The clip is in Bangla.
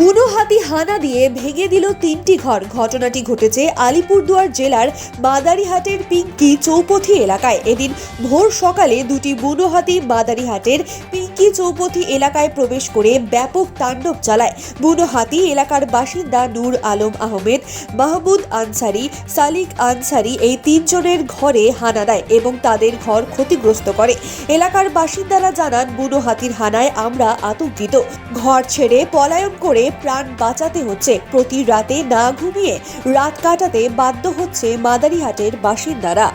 বুনো হাতি হানা দিয়ে ভেঙে দিল তিনটি ঘর। ঘটনাটি ঘটেছে আলিপুরদুয়ার জেলার মাদারিহাটের পিঙ্কি চৌপথি এলাকায়। এদিন ভোর সকালে দুটি বুনো হাতি মাদারিহাটের পিঙ্কি চৌপথি এলাকায় প্রবেশ করে ব্যাপক তাণ্ডব চালায়। বুনো হাতি এলাকার বাসিন্দা নূর আলম আহমেদ, মাহমুদ আনসারি, সালিক আনসারি এই তিনজনের ঘরে হানা দেয় এবং তাদের ঘর ক্ষতিগ্রস্ত করে। এলাকার বাসিন্দারা জানান বুনো হাতির হানায় আমরা আতঙ্কিত। ঘর ছেড়ে পলায়ন করে প্রাণ বাঁচাতে হচ্ছে। প্রতি রাতে না ঘুমিয়ে রাত কাটাতে বাধ্য হচ্ছে মাদারিহাটের বাসিন্দারা।